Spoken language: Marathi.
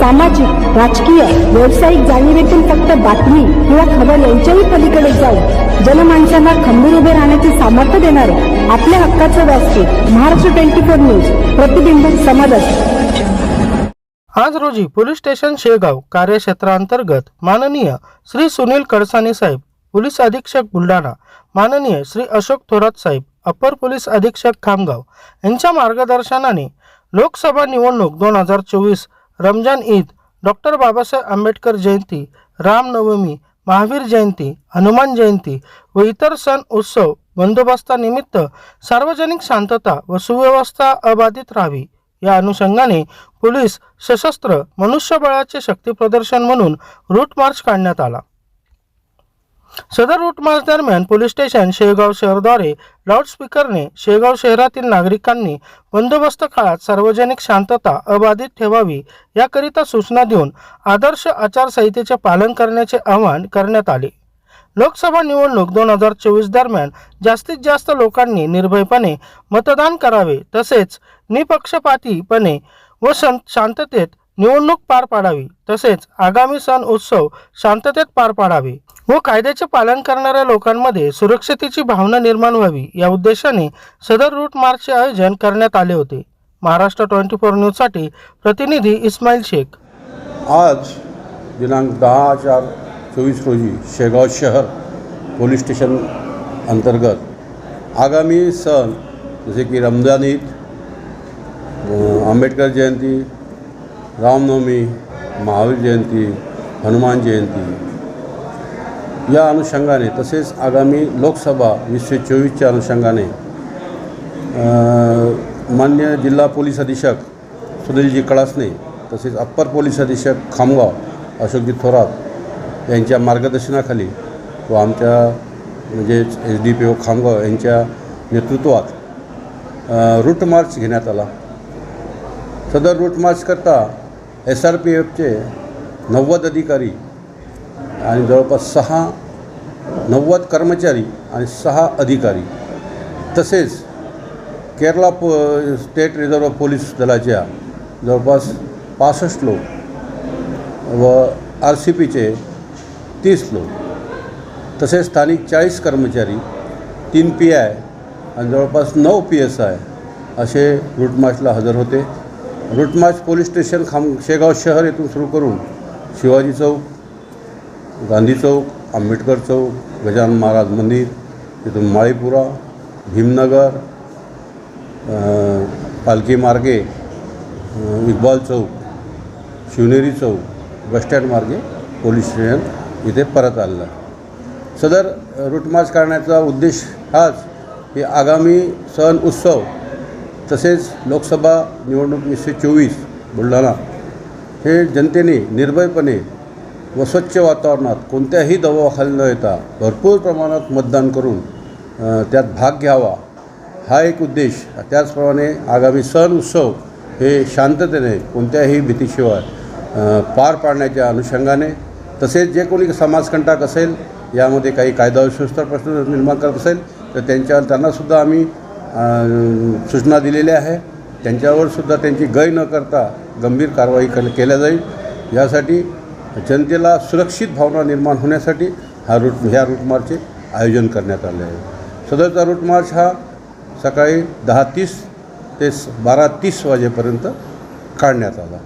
सामाजिक राजकीय व्यावसायिक जाणीवेतून फक्त बातमी किंवा खबर यांच्याही पलीकडे जाऊन जनमानसांना खंबीर उभे राहण्याचे सामर्थ्य देणारे आपल्या हक्काचं व्यासपीठ महाराष्ट्र ट्वेंटी फोर न्यूज प्रतिबिंब समाजात. आज रोजी पोलीस स्टेशन शेगाव कार्यक्षेत्रांतर्गत माननीय श्री सुनील कडसानी साहेब पोलीस अधीक्षक बुलढाणा माननीय श्री अशोक थोरात साहेब अपर पोलीस अधीक्षक खामगाव यांच्या मार्गदर्शनाने लोकसभा निवडणूक दोन हजार चोवीस रमजान ईद डॉक्टर बाबासाहेब आंबेडकर जयंती रामनवमी महावीर जयंती हनुमान जयंती व इतर सण उत्सव बंदोबस्तानिमित्त सार्वजनिक शांतता व सुव्यवस्था अबाधित राहावी. या अनुषंगाने पोलीस सशस्त्र मनुष्यबळाचे शक्तीप्रदर्शन म्हणून रूट मार्च काढण्यात आला. सदर रूट दरम्यान पोलीस स्टेशन शेगाव शहरद्वारे लाऊडस्पीकरने शेगाव शहरातील नागरिकांनी बंदोबस्त काळात सार्वजनिक शांतता अबाधित ठेवावी याकरिता सूचना देऊन आदर्श आचारसंहितेचे पालन करण्याचे आवाहन करण्यात आले. लोकसभा निवडणूक दोन हजार चोवीस दरम्यान जास्तीत जास्त लोकांनी निर्भयपणे मतदान करावे तसेच निपक्षपातीपणे व शांततेत निवडणूक पार पाडावी. तसेच आगामी सण उत्सव शांततेत पार पाडावे व कायद्याचे पालन करणाऱ्या लोकांमध्ये सुरक्षतेची भावना निर्माण व्हावी या उद्देशाने सदर रूट मार्चचे आयोजन करण्यात आले होते. महाराष्ट्र ट्वेंटी फोर न्यूजसाठी प्रतिनिधी इस्माईल शेख. आज दिनांक दहा चार चोवीस रोजी शेगाव शहर पोलीस स्टेशन अंतर्गत आगामी सण जसे की रमजान ईद आंबेडकर जयंती रामनवमी महावीर जयंती हनुमान जयंती. या अनुषंगाने तसेच आगामी लोकसभा वीसशे चोवीसच्या अनुषंगाने मान्य जिल्हा पोलीस अधीक्षक सुनीलजी कळासने तसेच अप्पर पोलीस अधीक्षक खामगाव अशोकजी थोरात यांच्या मार्गदर्शनाखाली व आमच्या म्हणजेच S D P O Khamgaon यांच्या नेतृत्वात रूट मार्च घेण्यात आला. सदर रूट मार्च करता एस आर पी एफचे नव्वद अधिकारी आणि जवळपास सहा नव्वद कर्मचारी आणि सहा अधिकारी. तसेच केरला पो स्टेट रिझर्व्ह पोलीस दलाच्या जवळपास पासष्ट लोक व आर सी पीचे तीस लोक. तसेच स्थानिक चाळीस कर्मचारी तीन पी आय आणि जवळपास नऊ पी एस आय असे रूट मार्चला हजर होते. रूट पोलीस स्टेशन खाम शेगाव शहर येथून सुरू करून शिवाजी चौक गांधी चौक आंबेडकर चौक गजानन महाराज मंदिर तिथून माळीपुरा भीमनगर पालखी मार्गे इक्बाल चौक शिवनेरी चौक बसस्टँड मार्गे पोलीस स्टेशन इथे परत आलेलं सदर रुटमाच करण्याचा उद्देश हाच की आगामी सण उत्सव तसेच लोकसभा निवडणूक एकशे चोवीस बुलढाणा हे जनतेने निर्भयपणे व स्वच्छ वातावरणात कोणत्याही दबावाखाली न येता भरपूर प्रमाणात मतदान करून त्यात भाग घ्यावा. हा एक उद्देश. त्याचप्रमाणे आगामी सण उत्सव हे शांततेने कोणत्याही भीतीशिवाय पार पाडण्याच्या अनुषंगाने तसेच जे कोणी समाजकंटक असेल यामध्ये काही कायदा व प्रश्न निर्माण करत असेल तर त्यांच्या त्यांनासुद्धा आम्ही सूचना दिलेल्या आहे. त्यांच्यावर सुद्धा त्यांची गय न करता गंभीर कारवाई कर केल्या जाईल. यासाठी जनतेला सुरक्षित भावना निर्माण होण्यासाठी हा रूट ह्या रूटमार्चचे आयोजन करण्यात आले आहे. सदरचा रूटमार्च हा सकाळी दहा तीस ते बारा तीस वाजेपर्यंत काढण्यात आला.